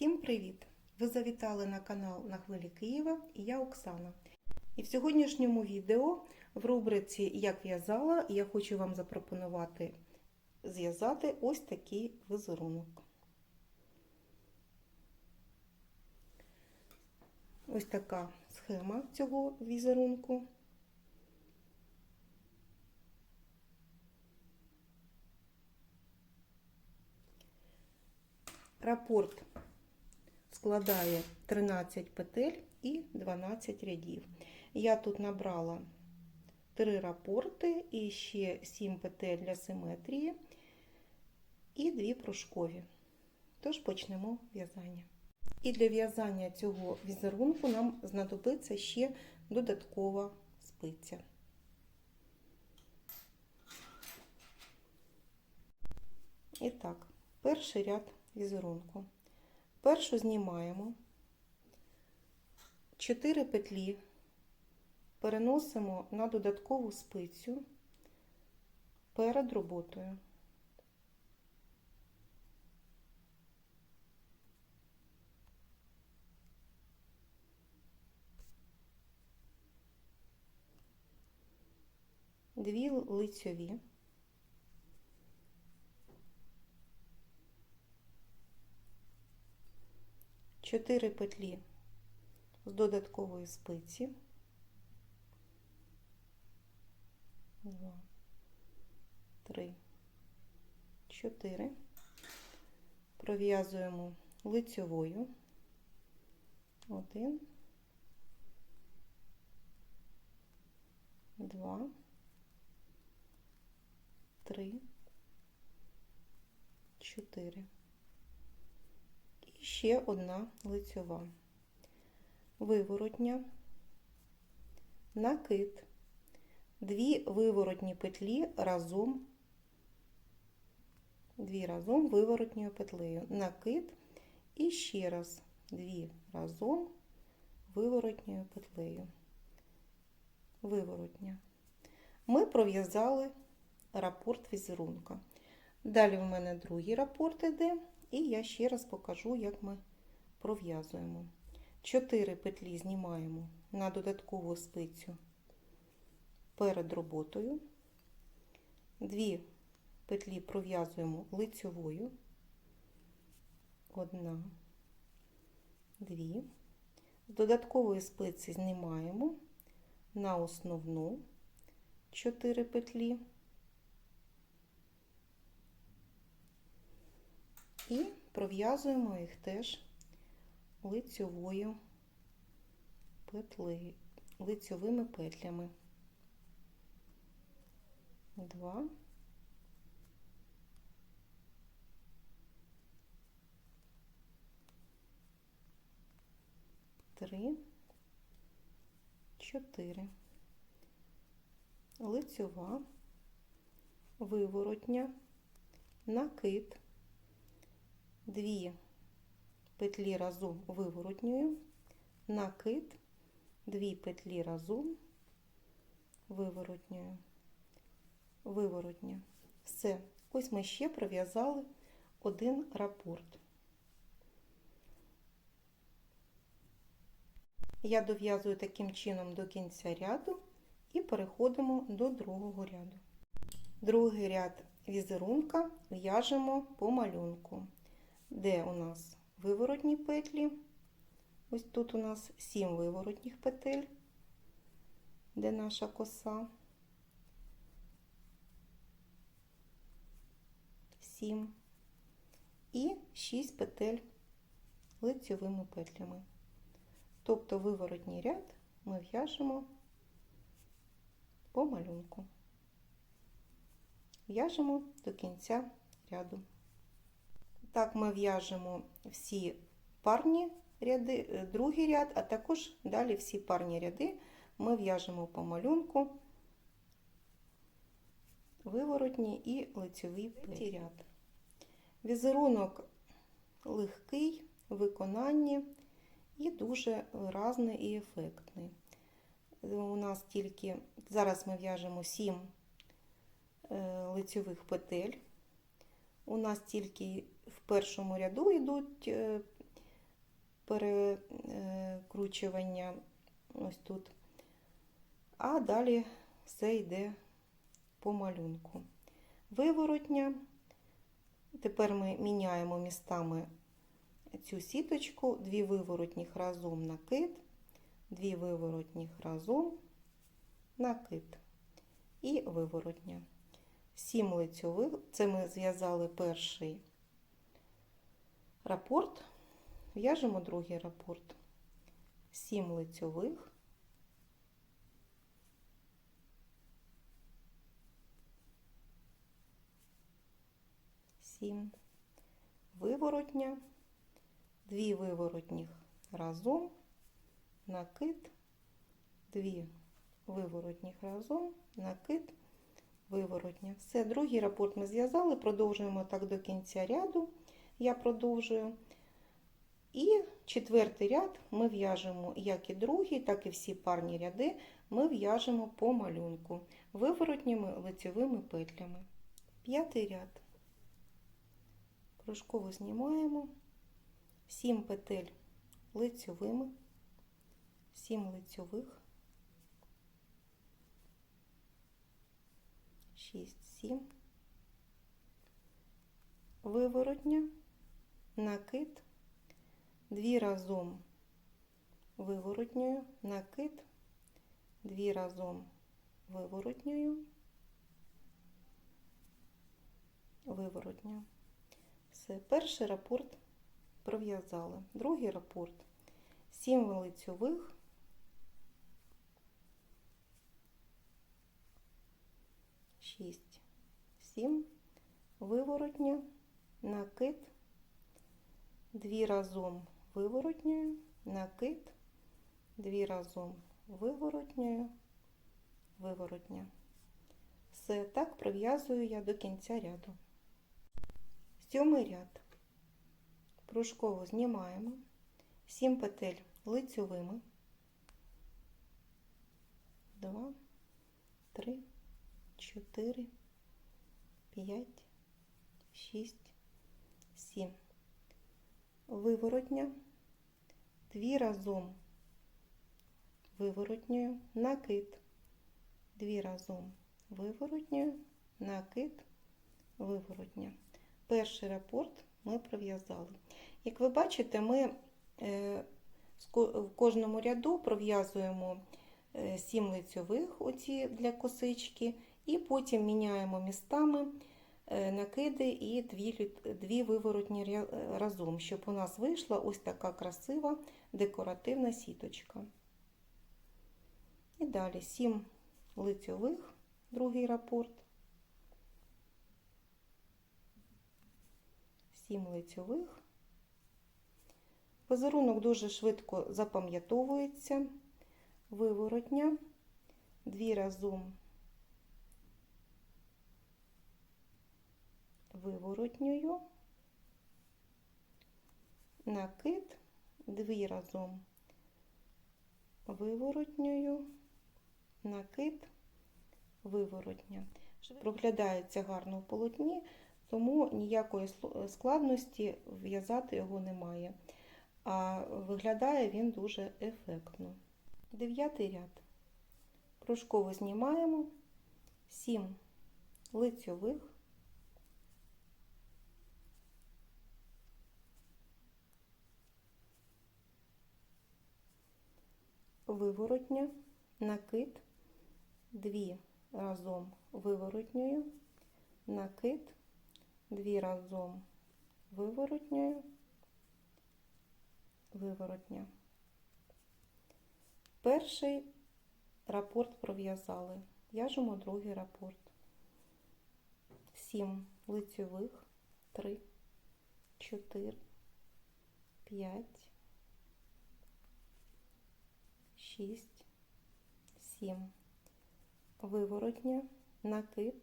Всім привіт! Ви завітали на канал на хвилі Києва і я Оксана. І в сьогоднішньому відео в рубриці Як в'язала я хочу вам запропонувати зв'язати ось такий візерунок. Ось така схема цього візерунку. Рапорт складає 13 петель і 12 рядів. Я тут набрала 3 рапорти і ще 7 петель для симетрії і 2 пружкові. Тож почнемо в'язання. І для в'язання цього візерунку нам знадобиться ще додаткова спиця. І так, перший ряд візерунку. Першу знімаємо 4 петлі, переносимо на додаткову спицю перед роботою. Дві лицьові. 4 петлі з додаткової спиці, 2, 3, 4, пров'язуємо лицьовою, 1, 2, 3, 4 ще одна лицьова. Виворотня, накид, дві виворотні петлі разом, дві разом виворотньою петлею, накид і ще раз дві разом виворотньою петлею. Виворотня. Ми пров'язали рапорт візерунка. Далі в мене другий рапорт іде, і я ще раз покажу, як ми пров'язуємо. 4 петлі знімаємо на додаткову спицю перед роботою. 2 петлі пров'язуємо лицьовою. Одна, дві. З додаткової спиці знімаємо на основну 4 петлі. І пров'язуємо їх теж лицьовою петлею, лицьовими петлями. Два. Три, чотири. Лицьова, виворотня, накид, дві петлі разом виворотньою, накид, дві петлі разом виворотньою, виворотня. Все. Ось ми ще пров'язали один рапорт. Я дов'язую таким чином до кінця ряду і переходимо до другого ряду. Другий ряд візерунка в'яжемо по малюнку, де у нас виворотні петлі. Ось тут у нас 7 виворотніх петель, де наша коса. 7 і 6 петель лицьовими петлями. Тобто виворотній ряд ми в'яжемо по малюнку. В'яжемо до кінця ряду. Так ми в'яжемо всі парні ряди, другий ряд, а також далі всі парні ряди ми в'яжемо по малюнку, виворотні і лицьові петлі ряд. Візерунок легкий в виконанні і дуже виразний і ефектний. У нас тільки зараз ми в'яжемо 7 лицьових петель. У нас тільки в першому ряду йдуть перекручування ось тут. А далі все йде по малюнку. Виворотня. Тепер ми міняємо містами цю сіточку, дві виворотніх разом накид, дві виворотніх разом накид і виворотня. Сім лицьових, це ми зв'язали перший рапорт, в'яжемо другий рапорт. Сім лицьових, сім виворотня, дві виворотніх разом, накид, дві виворотніх разом, накид, виворотня. Все, другий рапорт ми зв'язали, продовжуємо так до кінця ряду. Я продовжую. І четвертий ряд ми в'яжемо як і другий, так і всі парні ряди ми в'яжемо по малюнку виворотніми лицевими петлями. П'ятий ряд. Кружково знімаємо 7 петель лицьовими, 7 лицьових, 6, 7, виворотня, накид, 2 разом виворотньою, накид, 2 разом виворотньою, виворотньою. Все, перший рапорт пров'язали. Другий рапорт. 7 лицьових, шість, сім, виворотня, накид, дві разом виворотньою, накид, дві разом виворотньою, виворотня. Все так пров'язую я до кінця ряду. Сьомий ряд. Пружково знімаємо. 7 петель лицьовими. 2, 3, 4, 5, 6, 7. Виворотня, 2 разом. Виворотньою, накид, 2 разом. Виворотньою, накид, виворотня. Перший рапорт ми пров'язали. Як ви бачите, ми е, в кожному ряду пров'язуємо 7 лицьових оці для косички, і потім міняємо містами е, накиди і дві, дві виворотні разом, щоб у нас вийшла ось така красива декоративна сіточка. І далі 7 лицьових, другий рапорт. 7 лицьових. Візерунок дуже швидко запам'ятовується, виворотня, дві разом виворотньою, накид, дві разом. Виворотньою, накид, виворотня. Проглядається гарно в полотні, тому ніякої складності в'язати його немає. А виглядає він дуже ефектно. Дев'ятий ряд. Пружково знімаємо. 7 лицьових, виворотня, накид, 2 разом виворотньою, накид, 2 разом виворотньою, виворотня. Перший рапорт пров'язали. В'яжемо другий рапорт. 7 лицьових, 3, 4, 5, 6, 7. Виворотня, накид,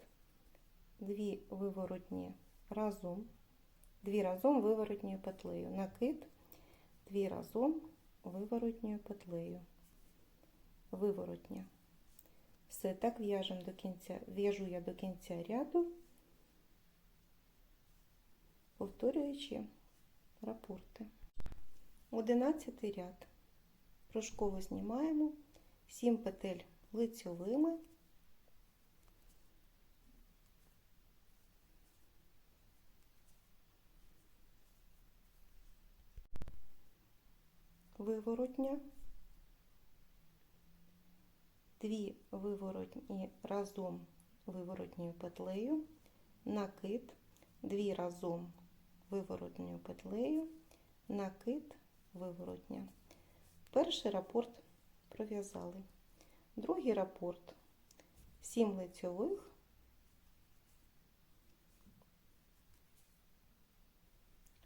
дві виворотні разом, дві разом виворотньою петлею, накид, дві разом виворотньою петлею. Виворотня. Все, так в'яжемо до кінця, в'яжу я до кінця ряду, повторюючи рапорти. 11 ряд. Пружково знімаємо. 7 петель лицьовими. Виворотня, дві виворотні разом виворотньою петлею, накид, дві разом виворотньою петлею, накид, виворотня. Перший рапорт пров'язали. Другий рапорт. 7 лицьових,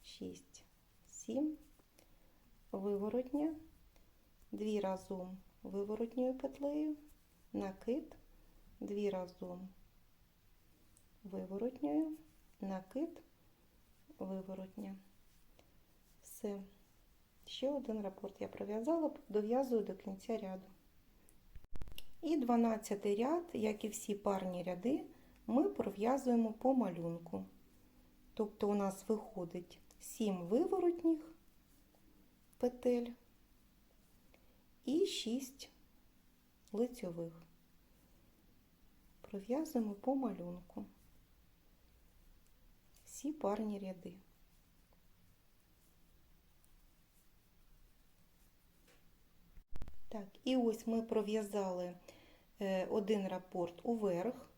шість, сім, виворотня, дві разом виворотньою петлею, накид, дві разом виворотньою, накид, виворотня. Все. Ще один рапорт я пров'язала, дов'язую до кінця ряду. І 12 ряд, як і всі парні ряди, ми пров'язуємо по малюнку. Тобто у нас виходить 7 виворотніх петель і 6 лицьових. Пров'язуємо по малюнку всі парні ряди. Так, і ось ми пров'язали е, один рапорт уверх,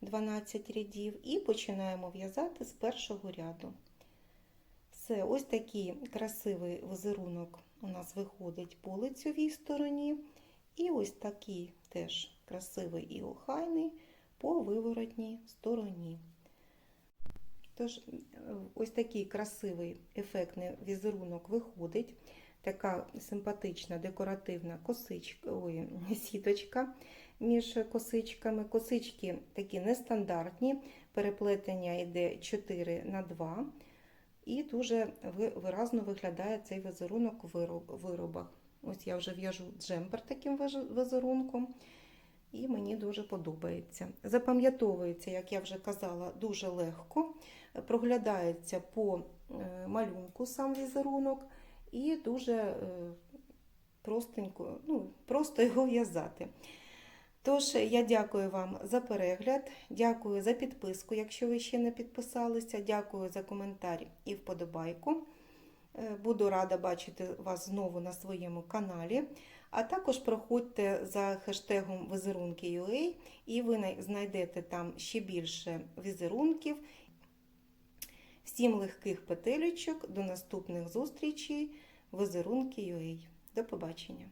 12 рядів, і починаємо в'язати з першого ряду. Все, ось такий красивий візерунок у нас виходить по лицьовій стороні, і ось такий теж красивий і охайний по виворотній стороні. Тож, ось такий красивий ефектний візерунок виходить така симпатична декоративна косичка, ой, сіточка між косичками. Косички такі нестандартні, переплетення йде 4 на 2 і дуже виразно виглядає цей візерунок в виробах. Ось я вже в'яжу джемпер таким візерунком. І мені дуже подобається. Запам'ятовується, як я вже казала, дуже легко, проглядається по е, малюнку сам візерунок і дуже е, простенько, ну, просто його в'язати. Тож, я дякую вам за перегляд, дякую за підписку, якщо ви ще не підписалися. Дякую за коментар і вподобайку. Е, буду рада бачити вас знову на своєму каналі. А також проходьте за хештегом візерунки.ua і ви знайдете там ще більше візерунків. Всім легких петелечок, до наступних зустрічей, візерунки.ua. До побачення!